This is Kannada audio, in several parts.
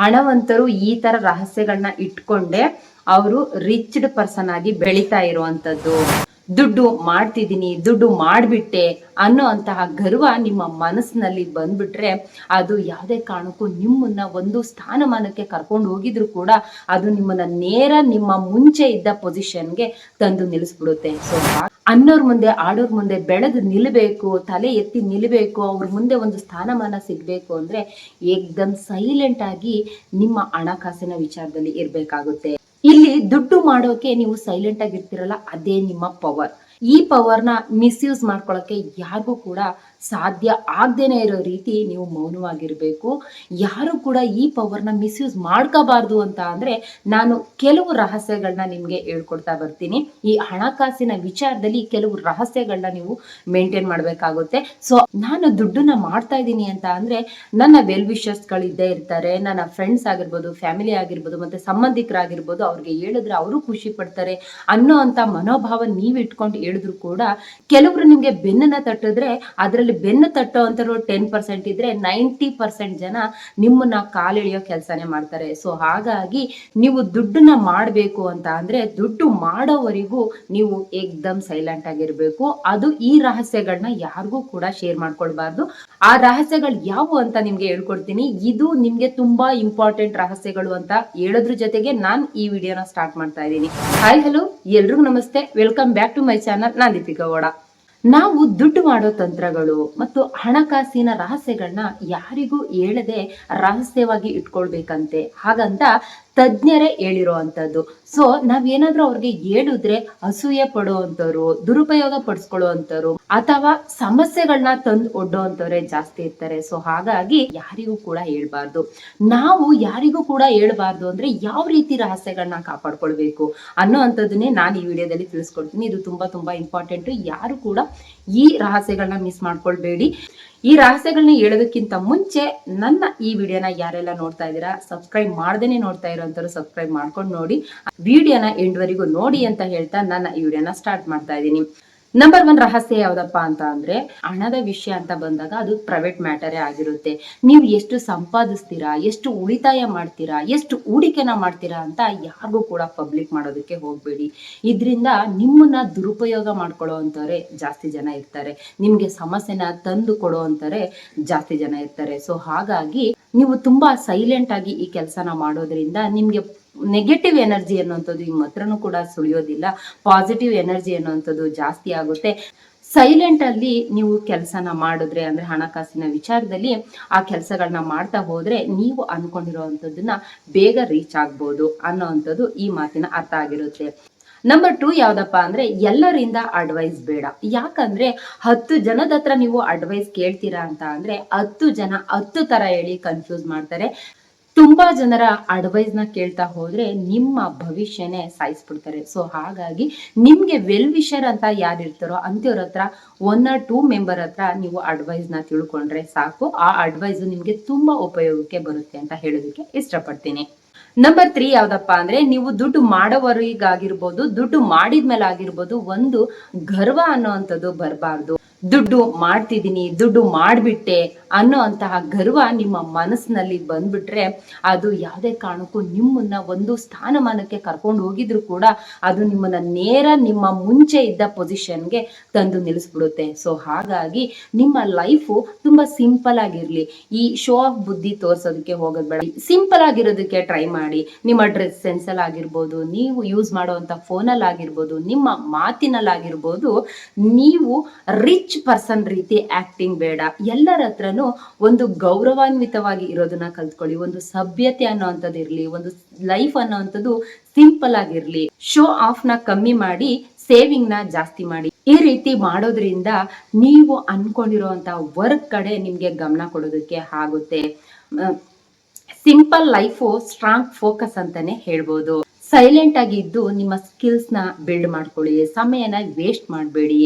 ಹಣವಂತರು ಈ ತರ ರಹಸ್ಯಗಳನ್ನ ಇಟ್ಕೊಂಡೆ ಅವರು ರಿಚ್ಡ್ ಪರ್ಸನ್ ಆಗಿ ಬೆಳಿತಾ ಇರುವಂತದ್ದು. ದುಡ್ಡು ಮಾಡ್ತಿದ್ದೀನಿ, ದುಡ್ಡು ಮಾಡಿಬಿಟ್ಟೆ ಅನ್ನೋ ಅಂತಹ ಗರ್ವ ನಿಮ್ಮ ಮನಸ್ಸಿನಲ್ಲಿ ಬಂದ್ಬಿಟ್ರೆ ಅದು ಯಾವುದೇ ಕಾರಣಕ್ಕೂ ನಿಮ್ಮನ್ನ ಒಂದು ಸ್ಥಾನಮಾನಕ್ಕೆ ಕರ್ಕೊಂಡು ಹೋಗಿದ್ರು ಕೂಡ ಅದು ನಿಮ್ಮನ್ನ ನೇರ ನಿಮ್ಮ ಮುಂಚೆ ಇದ್ದ ಪೊಸಿಷನ್ಗೆ ತಂದು ನಿಲ್ಲಿಸ್ಬಿಡುತ್ತೆ. ಸೊ ಅನ್ನೋರ್ ಮುಂದೆ, ಆಡೋರ್ ಮುಂದೆ ಬೆಳೆದು ನಿಲ್ಲಬೇಕು ತಲೆ ಎತ್ತಿ ನಿಲ್ಲಬೇಕು ಅವ್ರ ಮುಂದೆ ಒಂದು ಸ್ಥಾನಮಾನ ಸಿಗ್ಬೇಕು ಅಂದ್ರೆ ಏಕ್ದಮ್ ಸೈಲೆಂಟ್ ಆಗಿ ನಿಮ್ಮ ಹಣಕಾಸಿನ ವಿಚಾರದಲ್ಲಿ ಇರ್ಬೇಕಾಗುತ್ತೆ. ಇಲ್ಲಿ ದುಡ್ಡು ಮಾಡೋಕೆ ನೀವು ಸೈಲೆಂಟ್ ಆಗಿರ್ತಿರಲ್ಲ, ಅದೇ ನಿಮ್ಮ ಪವರ್ ಈ ಪವರ್ನ ಮಿಸ್ಯೂಸ್ ಮಾಡ್ಕೊಳ್ಳೋಕೆ ಯಾರಿಗೂ ಕೂಡ ಸಾಧ್ಯ ಆಗ್ದೇನೆ ಇರೋ ರೀತಿ ನೀವು ಮೌನವಾಗಿರಬೇಕು. ಯಾರು ಕೂಡ ಈ ಪವರ್ನ ಮಿಸ್ಯೂಸ್ ಮಾಡ್ಕೋಬಾರ್ದು ಅಂತ ಅಂದರೆ ನಾನು ಕೆಲವು ರಹಸ್ಯಗಳನ್ನ ನಿಮಗೆ ಹೇಳ್ಕೊಡ್ತಾ ಬರ್ತೀನಿ. ಈ ಹಣಕಾಸಿನ ವಿಚಾರದಲ್ಲಿ ಕೆಲವು ರಹಸ್ಯಗಳನ್ನ ನೀವು ಮೇಂಟೈನ್ ಮಾಡಬೇಕಾಗುತ್ತೆ. ಸೊ ನಾನು ದುಡ್ಡನ್ನ ಮಾಡ್ತಾ ಇದ್ದೀನಿ ಅಂತ ಅಂದರೆ ನನ್ನ ವೆಲ್ ಇದ್ದೇ ಇರ್ತಾರೆ, ನನ್ನ ಫ್ರೆಂಡ್ಸ್ ಆಗಿರ್ಬೋದು ಫ್ಯಾಮಿಲಿ ಆಗಿರ್ಬೋದು, ಮತ್ತೆ ಸಂಬಂಧಿಕರಾಗಿರ್ಬೋದು ಅವ್ರಿಗೆ ಹೇಳಿದ್ರೆ ಅವರು ಖುಷಿ ಪಡ್ತಾರೆ ಅನ್ನೋ ಅಂತ ಮನೋಭಾವ ನೀವು ಇಟ್ಕೊಂಡು ಹೇಳಿದ್ರು ಕೂಡ ಕೆಲವರು ನಿಮಗೆ ಬೆನ್ನನ್ನ ತಟ್ಟಿದ್ರೆ ಅದರಲ್ಲಿ ಬೆನ್ನು ತಟ್ಟೋ ಅಂತರು ಟೆನ್ ಪರ್ಸೆಂಟ್ ಇದ್ರೆ ನೈಂಟಿ ಪರ್ಸೆಂಟ್ ಜನ ನಿಮ್ಮನ್ನ ಕಾಲಿಳಿಯೋ ಕೆಲಸನೇ ಮಾಡ್ತಾರೆ. ಸೊ ಹಾಗಾಗಿ ನೀವು ದುಡ್ಡನ್ನ ಮಾಡಬೇಕು ಅಂತ ಅಂದ್ರೆ ದುಡ್ಡು ಮಾಡೋವರೆಗೂ ನೀವು ಏಕ್ದಮ್ ಸೈಲೆಂಟ್ ಆಗಿರಬೇಕು. ಅದು ಈ ರಹಸ್ಯಗಳನ್ನ ಯಾರಿಗೂ ಕೂಡ ಶೇರ್ ಮಾಡ್ಕೊಳ್ಬಾರ್ದು. ಆ ರಹಸ್ಯಗಳು ಯಾವುವು ಅಂತ ನಿಮ್ಗೆ ಹೇಳ್ಕೊಡ್ತೀನಿ. ಇದು ನಿಮ್ಗೆ ತುಂಬಾ ಇಂಪಾರ್ಟೆಂಟ್ ರಹಸ್ಯಗಳು ಅಂತ ಹೇಳೋದ್ರ ಜೊತೆಗೆ ನಾನು ಈ ವಿಡಿಯೋನ ಸ್ಟಾರ್ಟ್ ಮಾಡ್ತಾ ಇದ್ದೀನಿ. ಹಾಯ್ ಹಲೋ ಎಲ್ರಿಗೂ ನಮಸ್ತೆ. Welcome back to my channel ನಾನು ದೀಪಿಕಾ ಗೌಡ ನಾವು ದುಡ್ಡು ಮಾಡೋ ತಂತ್ರಗಳು ಮತ್ತು ಹಣಕಾಸಿನ ರಹಸ್ಯಗಳನ್ನ ಯಾರಿಗೂ ಹೇಳದೆ ರಹಸ್ಯವಾಗಿ ಇಟ್ಕೊಳ್ಬೇಕಂತೆ. ಹಾಗಂತ ತಜ್ಞರೇ ಹೇಳಿರುವಂತದ್ದು ಸೊ ನಾವೇನಾದ್ರೂ ಅವ್ರಿಗೆ ಹೇಳಿದ್ರೆ ಅಸೂಯೆ ಪಡುವಂಥವ್ರು, ದುರುಪಯೋಗ ಪಡಿಸ್ಕೊಳ್ಳುವಂಥವ್ರು, ಅಥವಾ ಸಮಸ್ಯೆಗಳನ್ನ ತಂದು ಒಡ್ಡುವಂತವ್ರೆ ಜಾಸ್ತಿ ಇರ್ತಾರೆ. ಸೊ ಹಾಗಾಗಿ ಯಾರಿಗೂ ಕೂಡ ಹೇಳ್ಬಾರ್ದು. ನಾವು ಯಾರಿಗೂ ಕೂಡ ಹೇಳ್ಬಾರ್ದು ಅಂದ್ರೆ ಯಾವ ರೀತಿ ರಹಸ್ಯಗಳನ್ನ ಕಾಪಾಡ್ಕೊಳ್ಬೇಕು ಅನ್ನೋ ಅಂಥದ್ದನ್ನೇ ನಾನು ಈ ವಿಡಿಯೋದಲ್ಲಿ ತಿಳಿಸ್ಕೊಡ್ತೀನಿ. ಇದು ತುಂಬಾ ತುಂಬಾ ಇಂಪಾರ್ಟೆಂಟ್ ಯಾರು ಕೂಡ ಈ ರಹಸ್ಯಗಳನ್ನ ಮಿಸ್ ಮಾಡ್ಕೊಳ್ಬೇಡಿ. ಈ ರಹಸ್ಯಗಳನ್ನ ಹೇಳೋದಕ್ಕಿಂತ ಮುಂಚೆ ನನ್ನ ಈ ವಿಡಿಯೋನ ಯಾರೆಲ್ಲ ನೋಡ್ತಾ ಇದ್ದೀರಾ ಸಬ್ಸ್ಕ್ರೈಬ್ ಮಾಡ್ದೇನೆ ನೋಡ್ತಾ ಇರೋಂಥವ್ರು ಸಬ್ಸ್ಕ್ರೈಬ್ ಮಾಡ್ಕೊಂಡು ನೋಡಿ ವಿಡಿಯೋನ ಎಂಡ್ವರೆಗೂ ನೋಡಿ ಅಂತ ಹೇಳ್ತಾ ನನ್ನ ಈ ವಿಡಿಯೋನ ಸ್ಟಾರ್ಟ್ ಮಾಡ್ತಾ ಇದ್ದೀನಿ. ನಂಬರ್ ಒನ್ ರಹಸ್ಯ ಯಾವ್ದಪ್ಪ ಅಂತ ಅಂದ್ರೆ ಹಣದ ವಿಷಯ ಅಂತ ಬಂದಾಗ ಅದು ಪ್ರೈವೇಟ್ ಮ್ಯಾಟರೇ ಆಗಿರುತ್ತೆ. ನೀವು ಎಷ್ಟು ಸಂಪಾದಿಸ್ತೀರಾ, ಎಷ್ಟು ಉಳಿತಾಯ ಮಾಡ್ತೀರಾ, ಎಷ್ಟು ಹೂಡಿಕೆನ ಮಾಡ್ತೀರಾ ಅಂತ ಯಾರಿಗೂ ಕೂಡ ಪಬ್ಲಿಕ್ ಮಾಡೋದಕ್ಕೆ ಹೋಗ್ಬೇಡಿ. ಇದರಿಂದ ನಿಮ್ಮನ್ನ ದುರುಪಯೋಗ ಮಾಡ್ಕೊಳ್ಳೋ ಜಾಸ್ತಿ ಜನ ಇರ್ತಾರೆ. ನಿಮ್ಗೆ ಸಮಸ್ಯೆನ ತಂದು ಕೊಡೋ ಅಂತಾರೆ ಜಾಸ್ತಿ ಜನ ಇರ್ತಾರೆ. ಸೊ ಹಾಗಾಗಿ ನೀವು ತುಂಬಾ ಸೈಲೆಂಟ್ ಆಗಿ ಈ ಕೆಲಸನ ಮಾಡೋದ್ರಿಂದ ನಿಮ್ಗೆ ನೆಗೆಟಿವ್ ಎನರ್ಜಿ ಅನ್ನುವಂಥದ್ದು ಈ ಹತ್ರನೂ ಕೂಡ ಸುಳಿಯೋದಿಲ್ಲ. ಪಾಸಿಟಿವ್ ಎನರ್ಜಿ ಅನ್ನುವಂಥದ್ದು ಜಾಸ್ತಿ ಆಗುತ್ತೆ. ಸೈಲೆಂಟ್ ಅಲ್ಲಿ ನೀವು ಕೆಲಸನ ಮಾಡಿದ್ರೆ ಅಂದ್ರೆ ಹಣಕಾಸಿನ ವಿಚಾರದಲ್ಲಿ ಆ ಕೆಲಸಗಳನ್ನ ಮಾಡ್ತಾ ಹೋದ್ರೆ ನೀವು ಅನ್ಕೊಂಡಿರೋವಂಥದ್ದನ್ನ ಬೇಗ ರೀಚ್ ಆಗ್ಬೋದು ಅನ್ನೋವಂಥದ್ದು ಈ ಮಾತಿನ ಅರ್ಥ ಆಗಿರುತ್ತೆ. ನಂಬರ್ ಟೂ ಯಾವ್ದಪ್ಪ ಅಂದ್ರೆ ಎಲ್ಲರಿಂದ ಅಡ್ವೈಸ್ ಬೇಡ. ಯಾಕಂದ್ರೆ ಹತ್ತು ಜನದ ಹತ್ರ ನೀವು ಅಡ್ವೈಸ್ ಕೇಳ್ತೀರಾ ಅಂತ ಅಂದ್ರೆ ಹತ್ತು ಜನ ಹತ್ತು ತರ ಹೇಳಿ ಕನ್ಫ್ಯೂಸ್ ಮಾಡ್ತಾರೆ. ತುಂಬಾ ಜನರ ಅಡ್ವೈಸ್ನ ಕೇಳ್ತಾ ಹೋದ್ರೆ ನಿಮ್ಮ ಭವಿಷ್ಯನೇ ಸಾಯಿಸ್ಬಿಡ್ತಾರೆ. ಸೊ ಹಾಗಾಗಿ ನಿಮ್ಗೆ ವೆಲ್ ವಿಷರ್ ಅಂತ ಯಾರಿರ್ತಾರೋ ಅಂತವ್ರ ಹತ್ರ ಒನ್ ಆರ್ ಟೂ ಮೆಂಬರ್ ಹತ್ರ ನೀವು ಅಡ್ವೈಸ್ನ ತಿಳ್ಕೊಂಡ್ರೆ ಸಾಕು. ಆ ಅಡ್ವೈಸ್ ನಿಮ್ಗೆ ತುಂಬಾ ಉಪಯೋಗಕ್ಕೆ ಬರುತ್ತೆ ಅಂತ ಹೇಳೋದಕ್ಕೆ ಇಷ್ಟಪಡ್ತೀನಿ. ನಂಬರ್ ತ್ರೀ ಯಾವ್ದಪ್ಪ ಅಂದ್ರೆ ನೀವು ದುಡ್ಡು ಮಾಡೋವರಿಗಾಗಿರ್ಬೋದು, ದುಡ್ಡು ಮಾಡಿದ್ಮೇಲೆ ಆಗಿರ್ಬೋದು ಒಂದು ಗರ್ವ ಅನ್ನೋವಂಥದ್ದು ಬರಬಾರ್ದು. ದುಡ್ಡು ಮಾಡ್ತಿದ್ದೀನಿ, ದುಡ್ಡು ಮಾಡಿಬಿಟ್ಟೆ ಅನ್ನೋ ಅಂತಹ ಗರ್ವ ನಿಮ್ಮ ಮನಸ್ಸಿನಲ್ಲಿ ಬಂದ್ಬಿಟ್ರೆ ಅದು ಯಾವುದೇ ಕಾರಣಕ್ಕೂ ನಿಮ್ಮನ್ನ ಒಂದು ಸ್ಥಾನಮಾನಕ್ಕೆ ಕರ್ಕೊಂಡು ಹೋಗಿದ್ರು ಕೂಡ ಅದು ನಿಮ್ಮನ್ನ ನೇರ ನಿಮ್ಮ ಮುಂಚೆ ಇದ್ದ ಪೊಸಿಷನ್ಗೆ ತಂದು ನಿಲ್ಲಿಸ್ಬಿಡುತ್ತೆ. ಸೊ ಹಾಗಾಗಿ ನಿಮ್ಮ ಲೈಫು ತುಂಬಾ ಸಿಂಪಲ್ ಆಗಿರಲಿ. ಈ ಶೋ ಆಫ್ ಬುದ್ಧಿ ತೋರ್ಸೋದಕ್ಕೆ ಹೋಗೋದು ಬೇಡ. ಸಿಂಪಲ್ ಆಗಿರೋದಕ್ಕೆ ಟ್ರೈ ಮಾಡಿ. ನಿಮ್ಮ ಡ್ರೆಸ್ ಸೆನ್ಸ್ ಅಲ್ಲಿ ಆಗಿರ್ಬೋದು, ನೀವು ಯೂಸ್ ಮಾಡುವಂತ ಫೋನಲ್ಲಿ ಆಗಿರ್ಬೋದು ನಿಮ್ಮ ಮಾತಿನಲ್ಲಾಗಿರ್ಬೋದು, ನೀವು ರಿಚ್ ಪರ್ಸನ್ ರೀತಿ ಆಕ್ಟಿಂಗ್ ಬೇಡ. ಎಲ್ಲರ ಹತ್ರನೂ ಒಂದು ಗೌರವಾನ್ವಿತವಾಗಿ ಇರೋದನ್ನ ಕಲ್ತ್ಕೊಳ್ಳಿ. ಒಂದು ಸಭ್ಯತೆ ಅನ್ನೋವಂಥದ್ದು ಇರಲಿ, ಒಂದು ಲೈಫ್ ಅನ್ನೋವಂಥದ್ದು ಸಿಂಪಲ್ ಆಗಿರ್ಲಿ ಶೋ ಆಫ್ನ ಕಮ್ಮಿ ಮಾಡಿ ಸೇವಿಂಗ್ನ ಜಾಸ್ತಿ ಮಾಡಿ. ಈ ರೀತಿ ಮಾಡೋದ್ರಿಂದ ನೀವು ಅನ್ಕೊಂಡಿರುವಂತ ವರ್ಕ್ ಕಡೆ ನಿಮ್ಗೆ ಗಮನ ಕೊಡೋದಕ್ಕೆ ಆಗುತ್ತೆ. ಸಿಂಪಲ್ ಲೈಫು ಸ್ಟ್ರಾಂಗ್ ಫೋಕಸ್ ಅಂತಾನೆ ಹೇಳ್ಬೋದು. ಸೈಲೆಂಟ್ ಆಗಿ ಇದ್ದು ನಿಮ್ಮ ಸ್ಕಿಲ್ಸ್ನ ಬಿಲ್ಡ್ ಮಾಡ್ಕೊಳ್ಳಿ ಸಮಯನ ವೇಸ್ಟ್ ಮಾಡಬೇಡಿ.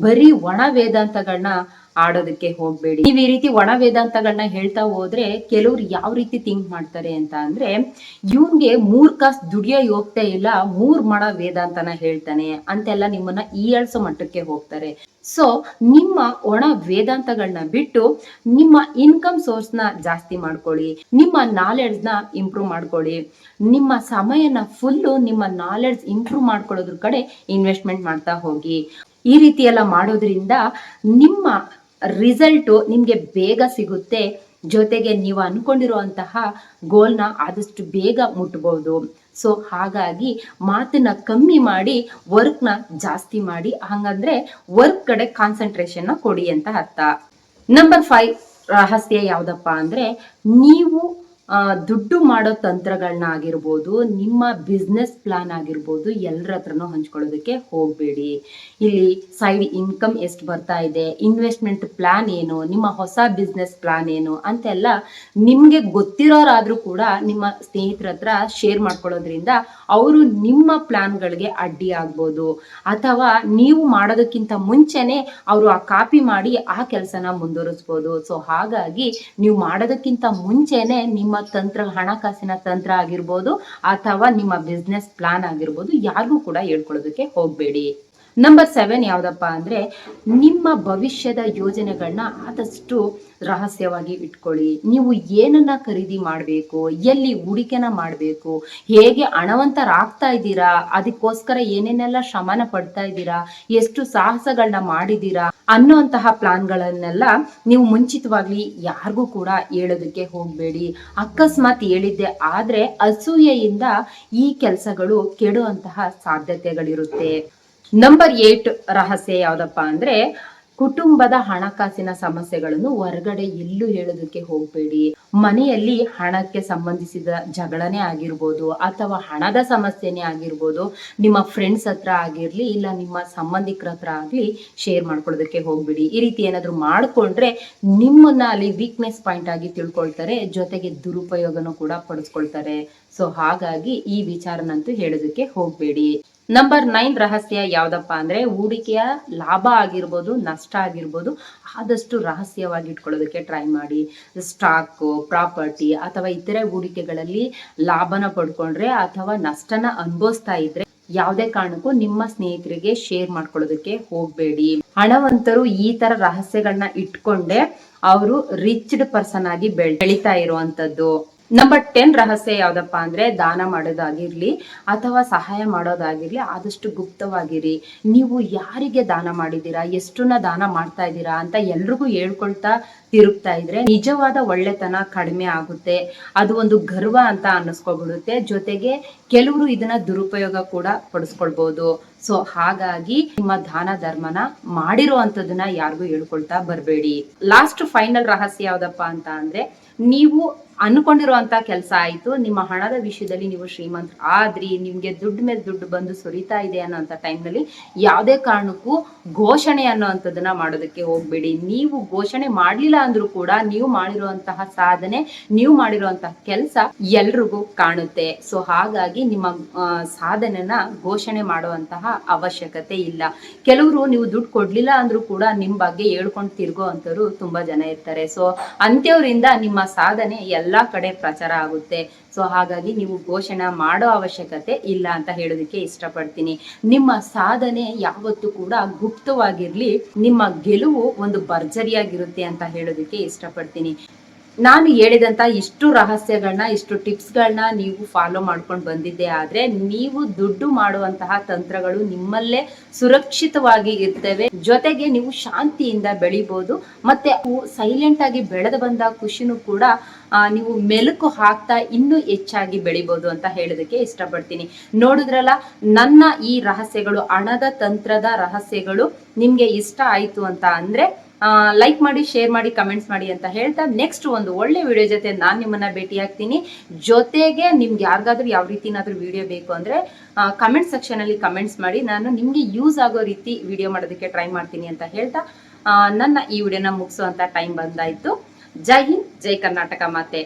ಬರೀ ಒಣ ವೇದಾಂತಗಳನ್ನ ಆಡೋದಕ್ಕೆ ಹೋಗ್ಬೇಡಿ. ನೀವು ಈ ರೀತಿ ಒಣ ವೇದಾಂತಗಳನ್ನ ಹೇಳ್ತಾ ಹೋದ್ರೆ ಕೆಲವ್ರು ಯಾವ ರೀತಿ ಥಿಂಕ್ ಮಾಡ್ತಾರೆ ಅಂತ ಅಂದ್ರೆ ಇವನ್ಗೆ ಮೂರ್ ಕಾಸ್ ದುಡಿಯೋ ಹೋಗ್ತಾ ಇಲ್ಲ, ಮೂರ್ ಮಣ ವೇದಾಂತನ ಹೇಳ್ತಾನೆ ಅಂತೆಲ್ಲ ನಿಮ್ಮನ್ನ ಈಯಾಳ್ಸೋ ಮಟ್ಟಕ್ಕೆ ಹೋಗ್ತಾರೆ. ಸೊ ನಿಮ್ಮ ಒಣ ವೇದಾಂತಗಳನ್ನ ಬಿಟ್ಟು ನಿಮ್ಮ ಇನ್ಕಮ್ ಸೋರ್ಸ್ನ ಜಾಸ್ತಿ ಮಾಡ್ಕೊಳ್ಳಿ, ನಿಮ್ಮ ನಾಲೆಡ್ಜ್ನ ಇಂಪ್ರೂವ್ ಮಾಡ್ಕೊಳ್ಳಿ, ನಿಮ್ಮ ಸಮಯನ ಫುಲ್ಲು ನಿಮ್ಮ ನಾಲೆಡ್ಜ್ ಇಂಪ್ರೂವ್ ಮಾಡ್ಕೊಳ್ಳೋದ್ರ ಕಡೆ ಇನ್ವೆಸ್ಟ್ಮೆಂಟ್ ಮಾಡ್ತಾ ಹೋಗಿ. ಈ ರೀತಿ ಎಲ್ಲ ಮಾಡೋದ್ರಿಂದ ನಿಮ್ಮ ರಿಸಲ್ಟು ನಿಮಗೆ ಬೇಗ ಸಿಗುತ್ತೆ. ಜೊತೆಗೆ ನೀವು ಅಂದ್ಕೊಂಡಿರುವಂತಹ ಗೋಲ್ನ ಆದಷ್ಟು ಬೇಗ ಮುಟ್ಬೋದು. ಸೊ ಹಾಗಾಗಿ ಮಾತನ್ನ ಕಮ್ಮಿ ಮಾಡಿ ವರ್ಕ್ನ ಜಾಸ್ತಿ ಮಾಡಿ. ಹಂಗಂದ್ರೆ ವರ್ಕ್ ಕಡೆ ಕಾನ್ಸಂಟ್ರೇಷನ್ನ ಕೊಡಿ ಅಂತ ಅರ್ಥ. ನಂಬರ್ ಫೈವ್ ರಹಸ್ಯ ಯಾವುದಪ್ಪ ಅಂದ್ರೆ, ನೀವು ದುಡ್ಡು ಮಾಡೋ ತಂತ್ರಗಳನ್ನ ಆಗಿರ್ಬೋದು, ನಿಮ್ಮ ಬಿಸ್ನೆಸ್ ಪ್ಲಾನ್ ಆಗಿರ್ಬೋದು ಎಲ್ಲರ ಹತ್ರನೂ ಹಂಚ್ಕೊಳ್ಳೋದಕ್ಕೆ ಹೋಗಬೇಡಿ. ಇಲ್ಲಿ ಸೈಡ್ ಇನ್ಕಮ್ ಎಷ್ಟು ಬರ್ತಾ ಇದೆ ಇನ್ವೆಸ್ಟ್ಮೆಂಟ್ ಪ್ಲಾನ್ ಏನು, ನಿಮ್ಮ ಹೊಸ ಬಿಸ್ನೆಸ್ ಪ್ಲಾನ್ ಏನು ಅಂತೆಲ್ಲ ನಿಮಗೆ ಗೊತ್ತಿರೋರಾದರೂ ಕೂಡ ನಿಮ್ಮ ಸ್ನೇಹಿತರ ಹತ್ರ ಶೇರ್ ಮಾಡ್ಕೊಳ್ಳೋದ್ರಿಂದ ಅವರು ನಿಮ್ಮ ಪ್ಲಾನ್ಗಳಿಗೆ ಅಡ್ಡಿ ಆಗ್ಬೋದು. ಅಥವಾ ನೀವು ಮಾಡೋದಕ್ಕಿಂತ ಮುಂಚೆನೆ ಅವರು ಆ ಕಾಪಿ ಮಾಡಿ ಆ ಕೆಲಸನ ಮುಂದುವರಿಸ್ಬೋದು. ಸೊ ಹಾಗಾಗಿ ನೀವು ಮಾಡೋದಕ್ಕಿಂತ ಮುಂಚೆನೆ ನಿಮ್ಮ ತಂತ್ರ ಹಣಕಾಸಿನ ತಂತ್ರ ಆಗಿರ್ಬೋದು ಅಥವಾ ನಿಮ್ಮ ಬಿಸ್ನೆಸ್ ಪ್ಲಾನ್ ಆಗಿರ್ಬೋದು ಯಾರಿಗೂ ಕೂಡ ಹೇಳ್ಕೊಳ್ಳೋದಕ್ಕೆ ಹೋಗಬೇಡಿ. ನಂಬರ್ ಸೆವೆನ್ ಯಾವುದಪ್ಪ ಅಂದ್ರೆ ನಿಮ್ಮ ಭವಿಷ್ಯದ ಯೋಜನೆಗಳನ್ನ ಆದಷ್ಟು ರಹಸ್ಯವಾಗಿ ಇಟ್ಕೊಳ್ಳಿ. ನೀವು ಏನನ್ನ ಖರೀದಿ ಮಾಡಬೇಕು, ಎಲ್ಲಿ ಹೂಡಿಕೆನ ಮಾಡಬೇಕು, ಹೇಗೆ ಹಣವಂತರಾಗ್ತಾ ಇದ್ದೀರಾ, ಅದಕ್ಕೋಸ್ಕರ ಏನೇನೆಲ್ಲ ಶ್ರಮನ ಪಡ್ತಾ ಇದ್ದೀರಾ, ಎಷ್ಟು ಸಾಹಸಗಳನ್ನ ಮಾಡಿದ್ದೀರಾ ಅನ್ನುವಂತಹ ಪ್ಲಾನ್ಗಳನ್ನೆಲ್ಲ ನೀವು ಮುಂಚಿತವಾಗಿ ಯಾರಿಗೂ ಕೂಡ ಹೇಳೋದಕ್ಕೆ ಹೋಗಬೇಡಿ. ಅಕಸ್ಮಾತ್ ಹೇಳಿದ್ದೆ ಆದ್ರೆ ಅಸೂಯೆಯಿಂದ ಈ ಕೆಲಸಗಳು ಕೆಡುವಂತಹ ಸಾಧ್ಯತೆಗಳಿರುತ್ತೆ. ನಂಬರ್ ಏಟ್ ರಹಸ್ಯ ಯಾವ್ದಪ್ಪ ಅಂದ್ರೆ, ಕುಟುಂಬದ ಹಣಕಾಸಿನ ಸಮಸ್ಯೆಗಳನ್ನು ಹೊರಗಡೆ ಎಲ್ಲೂ ಹೇಳೋದಕ್ಕೆ ಹೋಗಬೇಡಿ. ಮನೆಯಲ್ಲಿ ಹಣಕ್ಕೆ ಸಂಬಂಧಿಸಿದ ಜಗಳನೇ ಆಗಿರ್ಬೋದು, ಅಥವಾ ಹಣದ ಸಮಸ್ಯೆನೇ ಆಗಿರ್ಬೋದು, ನಿಮ್ಮ ಫ್ರೆಂಡ್ಸ್ ಹತ್ರ ಆಗಿರ್ಲಿ, ಇಲ್ಲ ನಿಮ್ಮ ಸಂಬಂಧಿಕರ ಹತ್ರ ಆಗ್ಲಿ ಶೇರ್ ಮಾಡ್ಕೊಳ್ಳೋದಕ್ಕೆ ಹೋಗ್ಬೇಡಿ. ಈ ರೀತಿ ಏನಾದರೂ ಮಾಡ್ಕೊಂಡ್ರೆ ನಿಮ್ಮನ್ನ ಅಲ್ಲಿ ವೀಕ್ನೆಸ್ ಪಾಯಿಂಟ್ ಆಗಿ ತಿಳ್ಕೊಳ್ತಾರೆ, ಜೊತೆಗೆ ದುರುಪಯೋಗನೂ ಕೂಡ ಪಡಿಸ್ಕೊಳ್ತಾರೆ. ಸೊ ಹಾಗಾಗಿ ಈ ವಿಚಾರನಂತೂ ಹೇಳೋದಕ್ಕೆ ಹೋಗ್ಬೇಡಿ. ನಂಬರ್ ನೈನ್ ರಹಸ್ಯ ಯಾವ್ದಪ್ಪ ಅಂದ್ರೆ ಹೂಡಿಕೆಯ ಲಾಭ ಆಗಿರ್ಬೋದು, ನಷ್ಟ ಆಗಿರ್ಬೋದು, ಆದಷ್ಟು ರಹಸ್ಯವಾಗಿ ಇಟ್ಕೊಳ್ಳೋದಕ್ಕೆ ಟ್ರೈ ಮಾಡಿ. ಸ್ಟಾಕು ಪ್ರಾಪರ್ಟಿ ಅಥವಾ ಇತರೆ ಹೂಡಿಕೆಗಳಲ್ಲಿ ಲಾಭನ ಪಡ್ಕೊಂಡ್ರೆ ಅಥವಾ ನಷ್ಟನ ಅನುಭವಿಸ್ತಾ ಇದ್ರೆ ಯಾವುದೇ ಕಾರಣಕ್ಕೂ ನಿಮ್ಮ ಸ್ನೇಹಿತರಿಗೆ ಶೇರ್ ಮಾಡ್ಕೊಳ್ಳೋದಕ್ಕೆ ಹೋಗ್ಬೇಡಿ. ಹಣವಂತರು ಈ ತರ ರಹಸ್ಯಗಳನ್ನ ಇಟ್ಕೊಂಡೆ ಅವರು ರಿಚ್ಡ್ ಪರ್ಸನ್ ಆಗಿ ಬೆಳೀತಾ ಇರುವಂತದ್ದು. ನಂಬರ್ ಟೆನ್ ರಹಸ್ಯ ಯಾವ್ದಪ್ಪ ಅಂದ್ರೆ ದಾನ ಮಾಡೋದಾಗಿರ್ಲಿ ಅಥವಾ ಸಹಾಯ ಮಾಡೋದಾಗಿರ್ಲಿ ಆದಷ್ಟು ಗುಪ್ತವಾಗಿರಿ. ನೀವು ಯಾರಿಗೆ ದಾನ ಮಾಡಿದ್ದೀರಾ? ಎಷ್ಟನ್ನ ದಾನ ಮಾಡ್ತಾ ಇದ್ದೀರಾ ಅಂತ ಎಲ್ರಿಗೂ ಹೇಳ್ಕೊಳ್ತಾ ತಿರುಗ್ತಾ ಇದ್ರೆ ನಿಜವಾದ ಒಳ್ಳೆತನ ಕಡಿಮೆ ಆಗುತ್ತೆ. ಅದು ಒಂದು ಗರ್ವ ಅಂತ ಅನ್ನಿಸ್ಕೊಬಿಡುತ್ತೆ. ಜೊತೆಗೆ ಕೆಲವರು ಇದನ್ನ ದುರುಪಯೋಗ ಕೂಡ ಪಡಿಸ್ಕೊಳ್ಬಹುದು ಸೊ ಹಾಗಾಗಿ ನಿಮ್ಮ ದಾನ ಧರ್ಮನ ಮಾಡಿರುವಂತದನ್ನ ಯಾರಿಗೂ ಹೇಳ್ಕೊಳ್ತಾ ಬರಬೇಡಿ. ಲಾಸ್ಟ್ ಫೈನಲ್ ರಹಸ್ಯ ಯಾವ್ದಪ್ಪ ಅಂತ ಅಂದ್ರೆ ನೀವು ಅನ್ಕೊಂಡಿರುವಂತ ಕೆಲಸ ಆಯ್ತು. ನಿಮ್ಮ ಹಣದ ವಿಷಯದಲ್ಲಿ ನೀವು ಶ್ರೀಮಂತ ಆದ್ರಿ, ನಿಮ್ಗೆ ದುಡ್ಡು ಮೇಲೆ ದುಡ್ಡು ಬಂದು ಸುರಿತಾ ಇದೆ ಅನ್ನೋಂಥ ಟೈಮ್ನಲ್ಲಿ ಯಾವುದೇ ಕಾರಣಕ್ಕೂ ಘೋಷಣೆ ಅನ್ನೋವಂಥದ್ದನ್ನ ಮಾಡೋದಕ್ಕೆ ಹೋಗ್ಬೇಡಿ. ನೀವು ಘೋಷಣೆ ಮಾಡ್ಲಿಲ್ಲ ಅಂದ್ರೂ ಕೂಡ ನೀವು ಮಾಡಿರುವಂತಹ ಸಾಧನೆ, ನೀವು ಮಾಡಿರುವಂತಹ ಕೆಲಸ ಎಲ್ರಿಗೂ ಕಾಣುತ್ತೆ. ಸೊ ಹಾಗಾಗಿ ನಿಮ್ಮ ಸಾಧನೆನ ಘೋಷಣೆ ಮಾಡುವಂತಹ ಅವಶ್ಯಕತೆ ಇಲ್ಲ. ಕೆಲವರು ನೀವು ದುಡ್ಡು ಕೊಡ್ಲಿಲ್ಲ ಅಂದ್ರೂ ಕೂಡ ನಿಮ್ ಬಗ್ಗೆ ಹೇಳ್ಕೊಂಡು ತಿರ್ಗೋ ಅಂತವ್ರು ತುಂಬಾ ಜನ ಇರ್ತಾರೆ. ಸೊ ಅಂತ್ಯವರಿಂದ ನಿಮ್ಮ ಸಾಧನೆ ಎಲ್ಲಾ ಕಡೆ ಪ್ರಚಾರ ಆಗುತ್ತೆ. ಸೊ ಹಾಗಾಗಿ ನೀವು ಘೋಷಣೆ ಮಾಡೋ ಅವಶ್ಯಕತೆ ಇಲ್ಲ ಅಂತ ಹೇಳೋದಕ್ಕೆ ಇಷ್ಟಪಡ್ತೀನಿ. ನಿಮ್ಮ ಸಾಧನೆ ಯಾವತ್ತೂ ಕೂಡ ಗುಪ್ತವಾಗಿರ್ಲಿ, ನಿಮ್ಮ ಗೆಲುವು ಒಂದು ಭರ್ಜರಿಯಾಗಿರುತ್ತೆ ಅಂತ ಹೇಳೋದಕ್ಕೆ ಇಷ್ಟಪಡ್ತೀನಿ. ನಾನು ಹೇಳಿದಂತ ಇಷ್ಟು ರಹಸ್ಯಗಳನ್ನ ಇಷ್ಟು ಟಿಪ್ಸ್ಗಳನ್ನ ನೀವು ಫಾಲೋ ಮಾಡ್ಕೊಂಡು ಬಂದಿದ್ದೆ ಆದ್ರೆ ನೀವು ದುಡ್ಡು ಮಾಡುವಂತಹ ತಂತ್ರಗಳು ನಿಮ್ಮಲ್ಲೇ ಸುರಕ್ಷಿತವಾಗಿ ಇರ್ತವೆ. ಜೊತೆಗೆ ನೀವು ಶಾಂತಿಯಿಂದ ಬೆಳಿಬೋದು. ಮತ್ತೆ ಸೈಲೆಂಟ್ ಆಗಿ ಬೆಳೆದು ಬಂದ ಖುಷಿನೂ ಕೂಡ ನೀವು ಮೆಲುಕು ಹಾಕ್ತಾ ಇನ್ನೂ ಹೆಚ್ಚಾಗಿ ಬೆಳಿಬೋದು ಅಂತ ಹೇಳೋದಕ್ಕೆ ಇಷ್ಟಪಡ್ತೀನಿ. ನೋಡಿದ್ರಲ್ಲ, ನನ್ನ ಈ ರಹಸ್ಯಗಳು, ಹಣದ ತಂತ್ರದ ರಹಸ್ಯಗಳು ನಿಮ್ಗೆ ಇಷ್ಟ ಆಯ್ತು ಅಂತ ಅಂದ್ರೆ ಲೈಕ್ ಮಾಡಿ ಶೇರ್ ಮಾಡಿ ಕಮೆಂಟ್ಸ್ ಮಾಡಿ ಅಂತ ಹೇಳ್ತಾ ನೆಕ್ಸ್ಟ್ ಒಂದು ಒಳ್ಳೆ ವಿಡಿಯೋ ಜೊತೆ ನಾನು ನಿಮ್ಮನ್ನ ಭೇಟಿ ಆಗ್ತೀನಿ. ಜೊತೆಗೆ ನಿಮ್ಗೆ ಯಾರಿಗಾದ್ರೂ ಯಾವ ರೀತಿನಾದ್ರೂ ವಿಡಿಯೋ ಬೇಕು ಅಂದ್ರೆ ಕಮೆಂಟ್ ಸೆಕ್ಷನ್ ಅಲ್ಲಿ ಕಮೆಂಟ್ಸ್ ಮಾಡಿ. ನಾನು ನಿಮ್ಗೆ ಯೂಸ್ ಆಗೋ ರೀತಿ ವಿಡಿಯೋ ಮಾಡೋದಕ್ಕೆ ಟ್ರೈ ಮಾಡ್ತೀನಿ ಅಂತ ಹೇಳ್ತಾ ನನ್ನ ಈ ವಿಡಿಯೋನ ಮುಗಿಸುವಂತ ಟೈಮ್ ಬಂದಾಯ್ತು. ಜೈ ಹಿಂದ್, ಜೈ ಕರ್ನಾಟಕ ಮಾತೆ.